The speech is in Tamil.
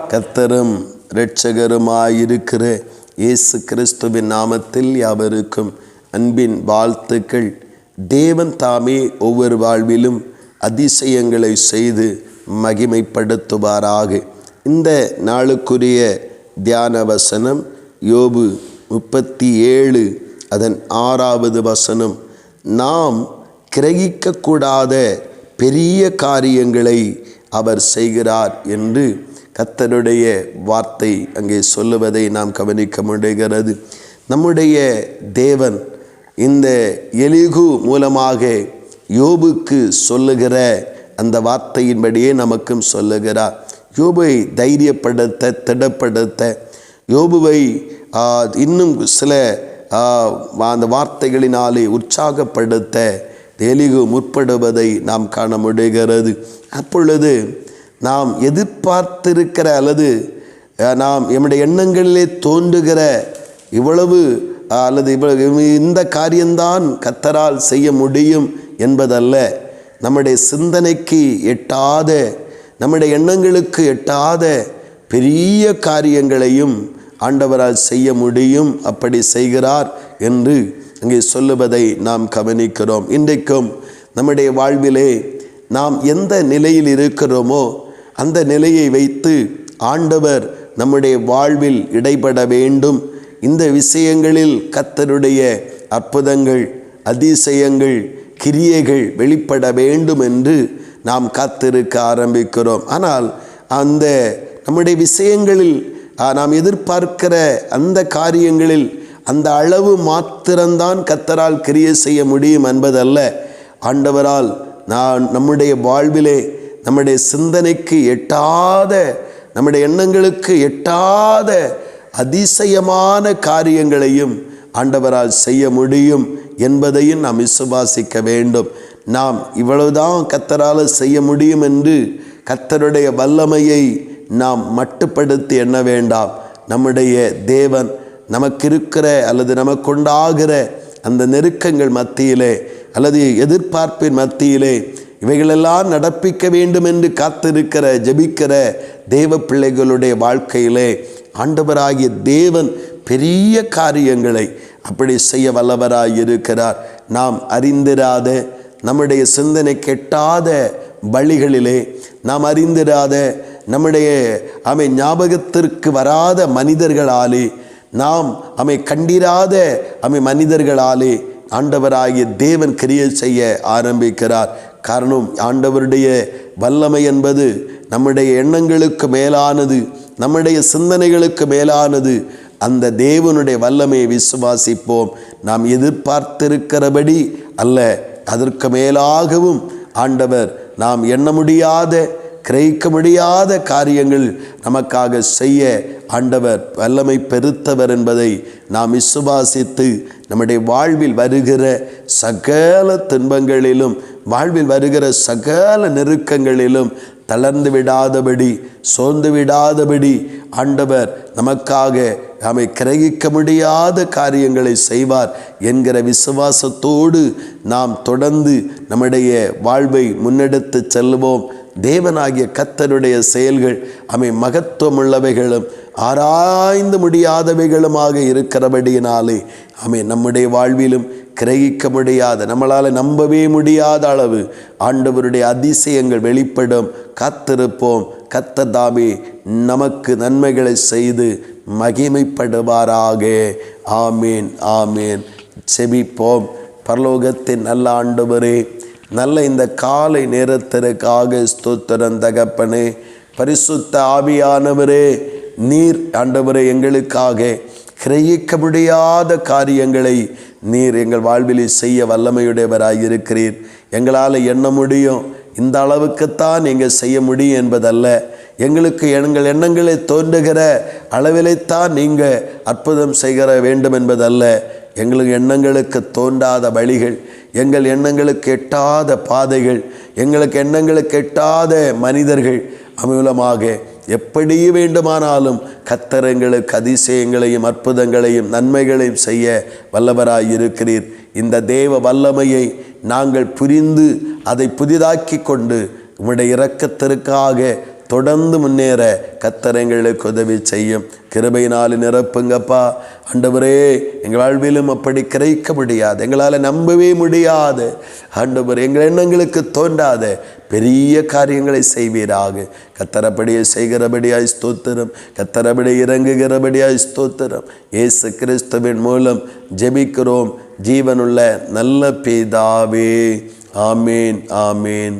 கத்தரும் இரட்சகருமாயிருக்கிற இயேசு கிறிஸ்துவின் நாமத்தில் யாவருக்கும் அன்பின் வாழ்த்துக்கள். தேவன் தாமே ஒவ்வொரு வாழ்விலும் அதிசயங்களை செய்து மகிமைப்படுத்துவாராக. இந்த நாளுக்குரிய தியான வசனம் யோபு முப்பத்தி ஏழு அதன் ஆறாவது வசனம். நாம் கிரகிக்கக்கூடாத பெரிய காரியங்களை அவர் செய்கிறார் என்று கத்தருடைய வார்த்தை அங்கே சொல்லுவதை நாம் கவனிக்க முடிகிறது. நம்முடைய தேவன் இந்த எலிகு மூலமாக யோபுக்கு சொல்லுகிற அந்த வார்த்தையின்படியே நமக்கும் சொல்லுகிறார். யோபை தைரியப்படுத்த திடப்படுத்த யோபுவை இன்னும் சில அந்த வார்த்தைகளினாலே உற்சாகப்படுத்த எலிகு முற்படுவதை நாம் காண முடிகிறது. அப்பொழுது நாம் எதிர்பார்த்திருக்கிற அல்லது நாம் எம்முடைய எண்ணங்களிலே தோன்றுகிற இவ்வளவு அல்லது இவ்வளவு இந்த காரியம்தான் கத்தரால் செய்ய முடியும் என்பதல்ல. நம்முடைய சிந்தனைக்கு எட்டாத நம்முடைய எண்ணங்களுக்கு எட்டாத பெரிய காரியங்களையும் ஆண்டவரால் செய்ய முடியும் அப்படி செய்கிறார் என்று இங்கே சொல்லுவதை நாம் கவனிக்கிறோம். இன்றைக்கும் நம்முடைய வாழ்விலே நாம் எந்த நிலையில் இருக்கிறோமோ அந்த நிலையை வைத்து ஆண்டவர் நம்முடைய வாழ்வில் இடைபட வேண்டும். இந்த விஷயங்களில் கத்தருடைய அற்புதங்கள் அதிசயங்கள் கிரியைகள் வெளிப்பட வேண்டும் என்று நாம் காத்திருக்க ஆரம்பிக்கிறோம். ஆனால் அந்த நம்முடைய விஷயங்களில் நாம் எதிர்பார்க்கிற அந்த காரியங்களில் அந்த அளவு மாத்திரம்தான் கத்தரால் கிரியை செய்ய முடியும் என்பதல்ல. ஆண்டவரால் நான் நம்முடைய வாழ்விலே நம்முடைய சிந்தனைக்கு எட்டாத நம்முடைய எண்ணங்களுக்கு எட்டாத அதிசயமான காரியங்களையும் ஆண்டவரால் செய்ய முடியும் என்பதையும் நாம் விசுவாசிக்க வேண்டும். நாம் இவ்வளவுதான் கத்தரால் செய்ய முடியும் என்று கத்தருடைய வல்லமையை நாம் மட்டுப்படுத்தி எண்ண வேண்டாம். நம்முடைய தேவன் நமக்கு இருக்கிற அல்லது நமக்குண்டாகிற அந்த நெருக்கங்கள் மத்தியிலே அல்லது எதிர்பார்ப்பின் மத்தியிலே இவைகளெல்லாம் நடப்பிக்க வேண்டும் என்று காத்திருக்கிற ஜெபிக்கிற தேவ பிள்ளைகளுடைய வாழ்க்கையிலே ஆண்டவராகிய தேவன் பெரிய காரியங்களை அப்படி செய்ய வல்லவராய் இருக்கிறார். நாம் அறிந்திராத நம்முடைய சிந்தனை கெட்டாத வழிகளிலே நாம் அறிந்திராத நம்முடைய அமை ஞாபகத்திற்கு வராத மனிதர்களாலே நாம் அமை கண்டிராத அமை மனிதர்களாலே ஆண்டவராகிய தேவன் கிரியை செய்ய ஆரம்பிக்கிறார். காரணம் ஆண்டவருடைய வல்லமை என்பது நம்முடைய எண்ணங்களுக்கு மேலானது நம்முடைய சிந்தனைகளுக்கு மேலானது. அந்த தேவனுடைய வல்லமையை விசுவாசிப்போம். நாம் எதிர்பார்த்திருக்கிறபடி அல்ல அதற்கு மேலாகவும் ஆண்டவர் நாம் எண்ண முடியாத கிரகிக்க முடியாத காரியங்கள் நமக்காக செய்ய ஆண்டவர் வல்லமை பெருத்தவர் என்பதை நாம் விசுவாசித்து நம்முடைய வாழ்வில் வருகிற சகல துன்பங்களிலும் வாழ்வில் வருகிற சகல நெருக்கங்களிலும் தளர்ந்து விடாதபடி சோர்ந்து விடாதபடி ஆண்டவர் நமக்காக நம்மை கிரகிக்க முடியாத காரியங்களை செய்வார் என்கிற விசுவாசத்தோடு நாம் தொடர்ந்து நம்முடைய வாழ்வை முன்னெடுத்து செல்வோம். தேவனாகிய கத்தருடைய செயல்கள் அவை மகத்துவமுள்ளவைகளும் ஆராய்ந்து முடியாதவைகளுமாக இருக்கிறபடியினாலே அவை நம்முடைய வாழ்விலும் கிரகிக்க முடியாத நம்மளால் நம்பவே முடியாத அளவு ஆண்டவருடைய அதிசயங்கள் வெளிப்படும். காத்திருப்போம். கத்ததாமே நமக்கு நன்மைகளை செய்து மகிமைப்படுவாராக. ஆமீன் ஆமீன். செபிப்போம். பரலோகத்தின் நல்ல ஆண்டவரே நல்ல இந்த காலை நேரத்திற்காக ஸ்தோத்திரம் தகப்பனே. பரிசுத்த ஆவியானவரே நீர் ஆண்டவரை எங்களுக்காக கிரகிக்க முடியாத காரியங்களை நீர் எங்கள் வாழ்வில் செய்ய வல்லமையுடையவராக இருக்கிறீர். எங்களால் எண்ண முடியும். இந்த அளவுக்குத்தான் நீங்கள் செய்ய முடியும் என்பதல்ல. எங்களுக்கு எங்கள் எண்ணங்களை தோன்றுகிற அளவிலைத்தான் நீங்கள் அற்புதம் செய்கிற வேண்டும் என்பதல்ல. எங்களுக்கு எண்ணங்களுக்கு தோன்றாத வழிகள் எங்கள் எண்ணங்களுக்கு எட்டாத பாதைகள் எங்களுக்கு எண்ணங்களுக்கு எட்டாத மனிதர்கள் அமூலமாக எப்படி வேண்டுமானாலும் கத்தர் எங்களுக்கு அதிசயங்களையும் அற்புதங்களையும் நன்மைகளையும் செய்ய வல்லவராய் இருக்கிறீர். இந்த தேவ வல்லமையை நாங்கள் புரிந்து அதை புதிதாக்கி கொண்டு உம்முடைய இரக்கத்திற்காக தொடர்ந்து முன்னேற கத்தரங்களுக்கு உதவி செய்யும். கிருபையினால் நிரப்புங்கப்பா. ஆண்டவரே எங்கள் வாழ்விலும் அப்படி கிரைக்க முடியாது. எங்களால் நம்பவே முடியாது. ஆண்டவர் எங்கள் எண்ணங்களுக்கு தோன்றாத பெரிய காரியங்களை செய்வீராக. கத்தரபடியை செய்கிறபடியாய் ஸ்தோத்திரம். கத்தரபடி இறங்குகிறபடியாய் ஸ்தோத்திரம். இயேசு கிறிஸ்துவின் மூலம் ஜெபிக்கிறோம். ஜீவனுள்ள நல்ல பிதாவே. ஆமேன் ஆமேன்.